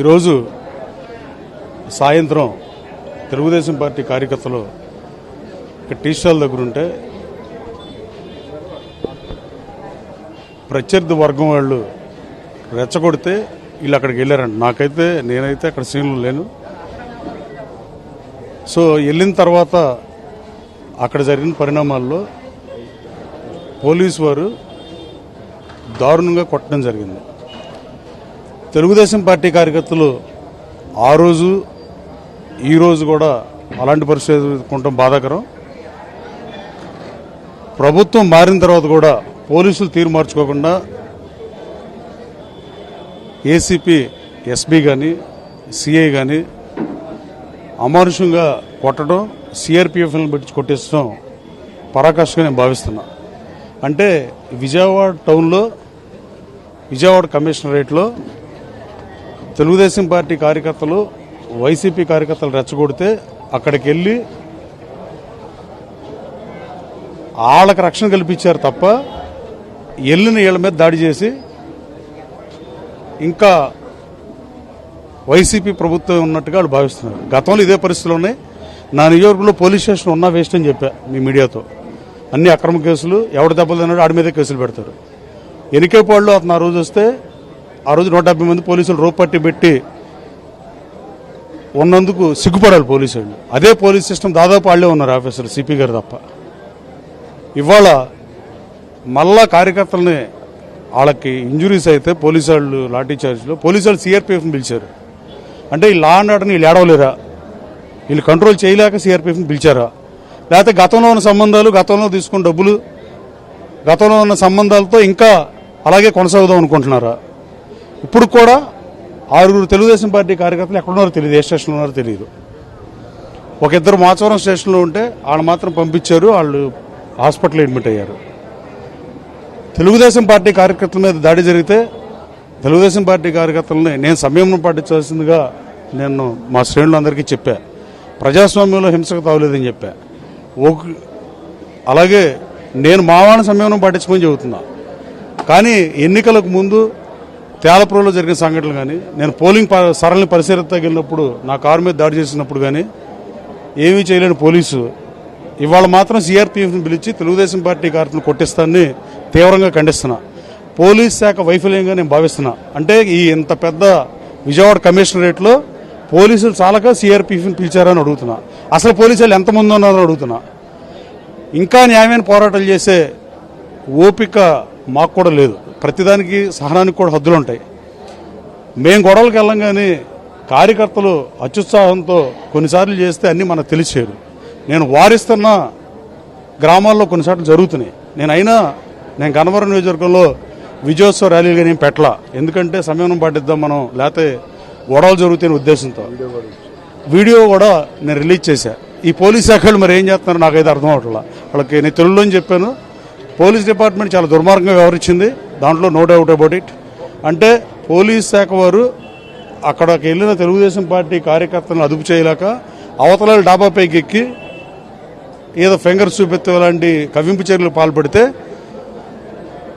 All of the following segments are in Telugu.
ఈరోజు సాయంత్రం తెలుగుదేశం పార్టీ కార్యకర్తలు ఇక్కడ టీ స్టాల్ దగ్గర ఉంటే ప్రత్యర్థి వర్గం వాళ్ళు రెచ్చగొడితే వీళ్ళు అక్కడికి వెళ్ళారంట. నాకైతే నేనైతే అక్కడ సీన్లు లేను. సో వెళ్ళిన తర్వాత అక్కడ జరిగిన పరిణామాల్లో పోలీసు వారు దారుణంగా కొట్టడం జరిగింది. తెలుగుదేశం పార్టీ కార్యకర్తలు ఆ రోజు ఈ రోజు కూడా అలాంటి పరిస్థితి ఎదుర్కొంటాం బాధాకరం. ప్రభుత్వం మారిన తర్వాత కూడా పోలీసులు తీరు మార్చుకోకుండా ఏసీపీ ఎస్పీ కానీ సిఐ కానీ అమానుషంగా కొట్టడం సిఆర్పిఎఫ్ని పెట్టి కొట్టేసడం పరాకాష్గా నేను భావిస్తున్నా. అంటే విజయవాడ టౌన్లో విజయవాడ కమిషనరేట్లో తెలుగుదేశం పార్టీ కార్యకర్తలు వైసీపీ కార్యకర్తలు రెచ్చగొడితే అక్కడికి వెళ్ళి వాళ్ళకి రక్షణ కల్పించారు తప్ప వెళ్ళిన వీళ్ళ మీద దాడి చేసి ఇంకా వైసీపీ ప్రభుత్వం ఉన్నట్టుగా వాళ్ళు భావిస్తున్నారు. గతంలో ఇదే పరిస్థితులు ఉన్నాయి. నా నియోజకవర్గంలో పోలీస్ స్టేషన్ ఉన్నా వేస్ట్ అని చెప్పా మీ మీడియాతో. అన్ని అక్రమ కేసులు ఎవడు దెబ్బలు తిన్నాడు ఆడి మీదే కేసులు పెడతారు. ఎనికేపాళ్ళు అతను ఆ రోజు వస్తే ఆ రోజు నూట డెబ్బై మంది పోలీసులు రూపట్టి పెట్టి ఉన్నందుకు సిగ్గుపడాలి పోలీసు వాళ్ళు అదే పోలీస్ సిస్టమ్ దాదాపు వాళ్ళే ఉన్నారు ఆఫీసర్ సిపి గారు తప్ప. ఇవాళ మళ్ళా కార్యకర్తలని వాళ్ళకి ఇంజురీస్ అయితే పోలీసు వాళ్ళు లాఠీ చార్జ్లో పోలీసు వాళ్ళు సిఆర్పిఎఫ్ని పిలిచారు. అంటే ఈ లా అండ్ ఆర్డర్ని వీళ్ళు ఏడవలేరా? వీళ్ళు కంట్రోల్ చేయలేక సిఆర్పిఎఫ్ని పిలిచారా? లేకపోతే గతంలో ఉన్న సంబంధాలు గతంలో తీసుకున్న డబ్బులు గతంలో ఉన్న సంబంధాలతో ఇంకా అలాగే కొనసాగుదాం అనుకుంటున్నారా? ఇప్పుడు కూడా ఆరుగురు తెలుగుదేశం పార్టీ కార్యకర్తలు ఎక్కడున్నారో తెలియదు ఏ స్టేషన్లో ఉన్నారో తెలియదు. ఒక ఇద్దరు మాచవరం స్టేషన్లో ఉంటే వాళ్ళు మాత్రం పంపించారు వాళ్ళు హాస్పిటల్ అడ్మిట్ అయ్యారు. తెలుగుదేశం పార్టీ కార్యకర్తల మీద దాడి జరిగితే తెలుగుదేశం పార్టీ కార్యకర్తలని నేను సంయమనం పాటించాల్సిందిగా నేను మా శ్రేణులందరికీ చెప్పా. ప్రజాస్వామ్యంలో హింసకు తావలేదని చెప్పా. ఒక అలాగే నేను మావాణి సంయమనం పాటించమని చెబుతున్నా. కానీ ఎన్నికలకు ముందు తేలపురంలో జరిగిన సంఘటనలు కానీ నేను పోలింగ్ ప- సరళిని పరిశీలితకి వెళ్ళినప్పుడు నా కారు మీద దాడి చేసినప్పుడు కానీ ఏమీ చేయలేని పోలీసు ఇవాళ మాత్రం సిఆర్పిఎఫ్ని పిలిచి తెలుగుదేశం పార్టీ కార్యకర్తలు కొట్టిస్తానని తీవ్రంగా ఖండిస్తున్నా. పోలీస్ శాఖ వైఫల్యంగా నేను భావిస్తున్నా. అంటే ఈ ఇంత పెద్ద విజయవాడ కమిషనరేట్లో పోలీసులు చాలక సిఆర్పిఎఫ్ని పిలిచారని అడుగుతున్నా. అసలు పోలీసులు ఎంతమంది ఉన్నారో అడుగుతున్నా. ఇంకా న్యాయమైన పోరాటాలు చేసే ఓపిక మాకు కూడా లేదు. ప్రతిదానికి సహనానికి కూడా హద్దులు ఉంటాయి. మేము గొడవలకు వెళ్ళం కానీ కార్యకర్తలు అత్యుత్సాహంతో కొన్నిసార్లు చేస్తే అన్నీ మనకు తెలిసేరు నేను వారిస్తున్న గ్రామాల్లో కొన్నిసార్లు జరుగుతున్నాయి. నేను అయినా నేను గన్నవరం నియోజకవర్గంలో విజయోత్సవ ర్యాలీలుగా నేను పెట్టలా. ఎందుకంటే సమయం పాటిద్దాం మనం లేకపోతే గొడవలు జరుగుతాయని ఉద్దేశంతో. వీడియో కూడా నేను రిలీజ్ చేశా. ఈ పోలీస్ శాఖలు మరి ఏం చేస్తున్నారో నాకైతే అర్థం అవట్లా. వాళ్ళకి నేను తెలుగులో చెప్పాను. పోలీస్ డిపార్ట్మెంట్ చాలా దుర్మార్గంగా వ్యవహరించింది. దాంట్లో నో డౌట్ అబౌట్ ఇట్ అంటే పోలీస్ శాఖ వారు అక్కడికి వెళ్ళిన తెలుగుదేశం పార్టీ కార్యకర్తలను అదుపు చేయలేక అవతల డాబాపైకి ఎక్కి ఏదో ఫింగర్స్ చూపెత్తే లాంటి కవింపు చర్యలు పాల్పడితే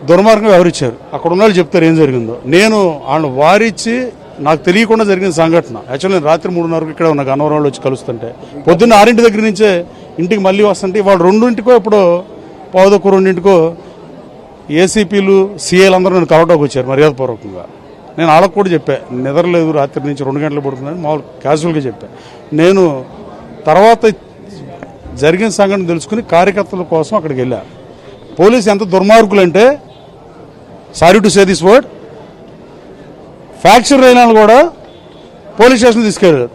దుర్మార్గంగా వ్యవహరించారు. అక్కడ ఉన్న వాళ్ళు చెప్తారు ఏం జరిగిందో. నేను ఆయన వారిచ్చి నాకు తెలియకుండా జరిగిన సంఘటన. యాక్చువల్లీ నేను రాత్రి మూడున్నరకు ఇక్కడ ఉన్న గన్నవరంలో వచ్చి కలుస్తుంటే. పొద్దున్న ఆరింటి దగ్గర నుంచే ఇంటికి మళ్ళీ వస్తుంటే వాళ్ళు రెండింటికో ఇప్పుడు పావుదొక్క రెండింటికో ఏసీపీలు సీఏలు అందరూ నన్ను కలవటానికి వచ్చారు మర్యాదపూర్వకంగా. నేను వాళ్ళకు కూడా చెప్పా నిద్రలేదు రాత్రి నుంచి రెండు గంటలు పడుతుందని మామూలు క్యాజువల్గా చెప్పా. నేను తర్వాత జరిగిన సంఘటన తెలుసుకుని కార్యకర్తల కోసం అక్కడికి వెళ్ళా. పోలీసు ఎంత దుర్మార్గులంటే sorry to say this word fracture అయినా కూడా పోలీస్ స్టేషన్ తీసుకెళ్ళారు.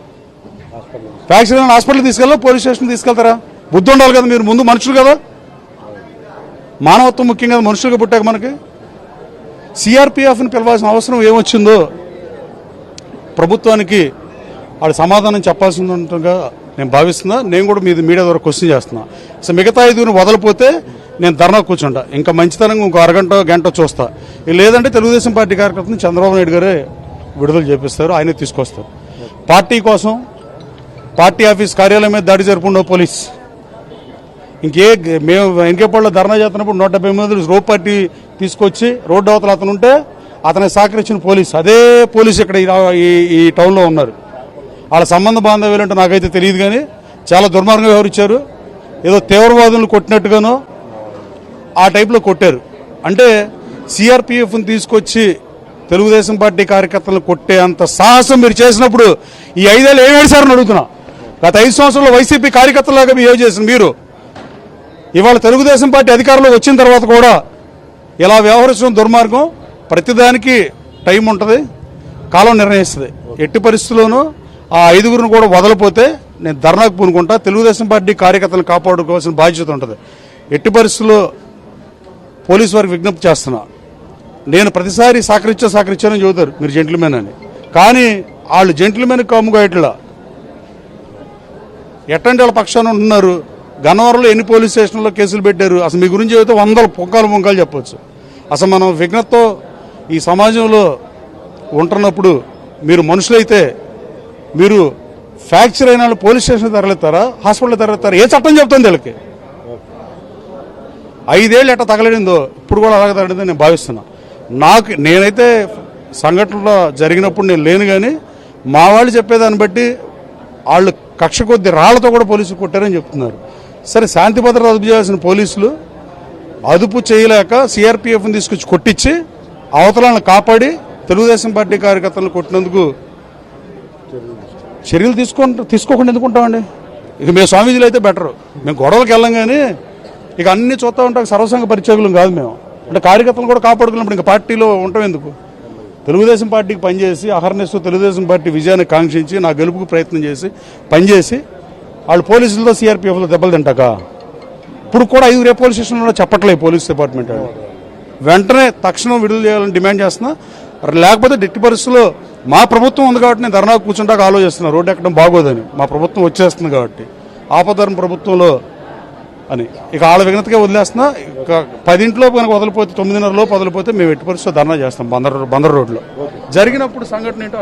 ఫ్రాక్చర్ అయిన హాస్పిటల్ తీసుకెళ్ళా పోలీస్ స్టేషన్ తీసుకెళ్తారా? బుద్ధి ఉండాలి కదా మీరు ముందు మనుషులు కదా? మానవత్వం ముఖ్యంగా మనుషులుగా పుట్టాక మనకి సిఆర్పిఎఫ్ని పిలవాల్సిన అవసరం ఏమొచ్చిందో ప్రభుత్వానికి వాడు సమాధానం చెప్పాల్సిందిగా నేను భావిస్తున్నా. నేను కూడా మీది మీడియా ద్వారా క్వశ్చన్ చేస్తున్నా. సో మిగతా ఐదుగురిని వదలిపోతే నేను ధర్నా కూర్చుంటా. ఇంకా మంచితనంగా ఇంకో అరగంట గంట చూస్తా. లేదంటే తెలుగుదేశం పార్టీ కార్యకర్తను చంద్రబాబు నాయుడు గారే విడుదల చేపిస్తారు ఆయనే తీసుకొస్తారు. పార్టీ కోసం పార్టీ ఆఫీస్ కార్యాలయం మీద దాడి జరుపుకుండో పోలీస్. ఇంకే మేము ఇంకేపల్లో ధర్నా చేస్తున్నప్పుడు నూట డెబ్బై మంది రోడ్ పార్టీ తీసుకొచ్చి రోడ్డు అవతల అతను ఉంటే అతనికి సహకరించిన పోలీసు. అదే పోలీసు ఇక్కడ ఈ ఈ- టౌన్లో ఉన్నారు. వాళ్ళ సంబంధ బాంధవ్యాలు అంటే నాకైతే తెలియదు కానీ చాలా దుర్మార్గంగా వ్యవహరించారు ఏదో తీవ్రవాదులను కొట్టినట్టుగానో ఆ టైప్లో కొట్టారు. అంటే సిఆర్పిఎఫ్ని తీసుకొచ్చి తెలుగుదేశం పార్టీ కార్యకర్తలను కొట్టే అంత సాహసం మీరు చేసినప్పుడు ఈ ఐదేళ్ళు ఏం ఏడిసారని అడుగుతున్నా. గత ఐదు సంవత్సరంలో వైసీపీ కార్యకర్తలాగా బిహేవ్ చేసిన మీరు. ఇవాళ తెలుగుదేశం పార్టీ అధికారంలో వచ్చిన తర్వాత కూడా ఇలా వ్యవహరించడం దుర్మార్గం. ప్రతిదానికి టైం ఉంటుంది కాలం నిర్ణయిస్తుంది. ఎట్టి పరిస్థితుల్లోనూ ఆ ఐదుగురిని కూడా వదలపోతే నేను ధర్నాకు పూనుకుంటా. తెలుగుదేశం పార్టీ కార్యకర్తలను కాపాడుకోవాల్సిన బాధ్యత ఉంటుంది. ఎట్టి పరిస్థితుల్లో పోలీసు వారికి విజ్ఞప్తి చేస్తున్నా. నేను ప్రతిసారి సహకరించా సహకరించానని చెబుతారు మీరు జెంట్లమెన్ అని. కానీ వాళ్ళు జెంట్లమెన్ కమ్ముగా ఇట్లా ఎట్టండి వాళ్ళ పక్షాన ఉంటున్నారు? గన్నవరంలో ఎన్ని పోలీస్ స్టేషన్లో కేసులు పెట్టారు? అసలు మీ గురించి అయితే వందల పొక్కలు పొంకాలు చెప్పొచ్చు. అసలు మనం విఘ్నతతో ఈ సమాజంలో ఉంటున్నప్పుడు మీరు మనుషులైతే మీరు ఫ్రాక్చర్ అయిన వాళ్ళు పోలీస్ స్టేషన్ తరలిస్తారా? హాస్పిటల్ తరలిస్తారా? ఏ చట్టం చెప్తుంది వీళ్ళకి? ఐదేళ్ళు ఎట్ట తగలడిందో ఇప్పుడు కూడా అలాగే తగలేదని నేను భావిస్తున్నా. నాకు నేనైతే సంఘటనలో జరిగినప్పుడు నేను లేను కానీ మా వాళ్ళు చెప్పేదాన్ని బట్టి వాళ్ళు కక్ష కొద్ది రాళ్ళతో కూడా పోలీసులు కొట్టారని చెప్తున్నారు. సరే శాంతి భద్రత అదుపు చేయాల్సిన పోలీసులు అదుపు చేయలేక సిఆర్పిఎఫ్ని తీసుకొచ్చి కొట్టించి అవతలను కాపాడి తెలుగుదేశం పార్టీ కార్యకర్తలను కొట్టినందుకు చర్యలు తీసుకో తీసుకోకుండా ఎందుకుంటామండి ఇక మేము స్వామీజీలు అయితే బెటర్ మేము గొడవలకు వెళ్ళాం కానీ ఇక అన్ని చూస్తూ ఉంటాం సర్వసంగ పరిచయకులం కాదు మేము. అంటే కార్యకర్తలు కూడా కాపాడుకున్నప్పుడు ఇంకా పార్టీలో ఉంటాం ఎందుకు? తెలుగుదేశం పార్టీకి పనిచేసి అహర్నిస్తూ తెలుగుదేశం పార్టీ విజయాన్ని కాంక్షించి నా గెలుపుకు ప్రయత్నం చేసి పనిచేసి వాళ్ళు పోలీసులతో సిఆర్పిఎఫ్లో దెబ్బలు తింటాక. ఇప్పుడు కూడా ఐదు రేపు పోలీస్ స్టేషన్లో చెప్పట్లేదు పోలీస్ డిపార్ట్మెంట్ వెంటనే తక్షణం విడుదల చేయాలని డిమాండ్ చేస్తున్నా. లేకపోతే డిట్టి పరిస్థితుల్లో మా ప్రభుత్వం ఉంది కాబట్టి నేను ధర్నా కూర్చుంటాక ఆలోచిస్తున్నా. రోడ్డు ఎక్కడం బాగోదని. మా ప్రభుత్వం వచ్చేస్తుంది కాబట్టి. ఆపదరం ప్రభుత్వంలో అని. ఇక వాళ్ళ విఘ్నతగా వదిలేస్తున్నా. ఇక పదింట్లో కనుక వదిలిపోతే తొమ్మిదిన్నరలో వదిలిపోతే మేము ఎట్టి పరిస్థితుల్లో ధర్నా చేస్తాం బందర్ బందర్ రోడ్లో. జరిగినప్పుడు సంఘటన ఏంటో